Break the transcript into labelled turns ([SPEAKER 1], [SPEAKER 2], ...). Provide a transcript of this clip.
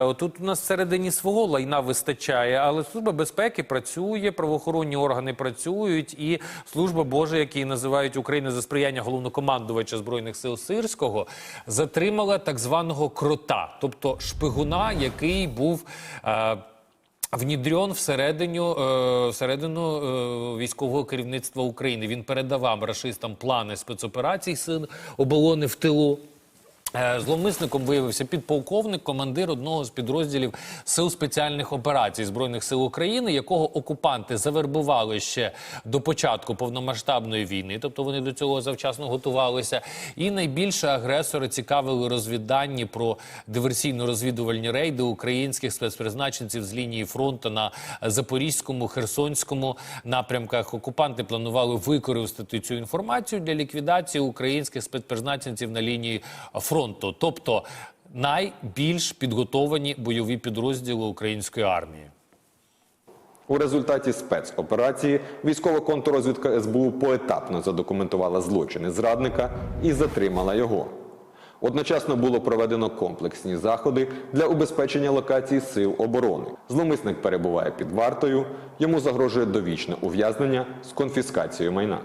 [SPEAKER 1] Тут у нас всередині свого лайна вистачає, але служба безпеки працює, правоохоронні органи працюють, і служба Божа, які називають Україна за сприяння головнокомандувача збройних сил Сирського, затримала так званого крота, тобто шпигуна, який був. Е, Внідрьон всередину, е, всередину е, військового керівництва України. Він передавав рашистам плани спецоперацій сил оборони в тилу. Е, Зловмисником виявився підполковник, командир одного з підрозділів сил спеціальних операцій збройних сил України, якого окупанти завербували ще до початку повномасштабної війни. Тобто вони до цього завчасно готувалися. І найбільше агресори цікавили розвіддані про диверсійно-розвідувальні рейди українських спецпризначенців з лінії фронту на Запорізькому, Херсонському напрямках. Окупанти планували використати цю інформацію для ліквідації українських спецпризначенців на лінії фронту, тобто найбільш підготовані бойові підрозділи української армії.
[SPEAKER 2] У результаті спецоперації військова контррозвідка СБУ поетапно задокументувала злочини зрадника і затримала його. Одночасно було проведено комплексні заходи для убезпечення локації сил оборони. Зловмисник перебуває під вартою, йому загрожує довічне ув'язнення з конфіскацією майна.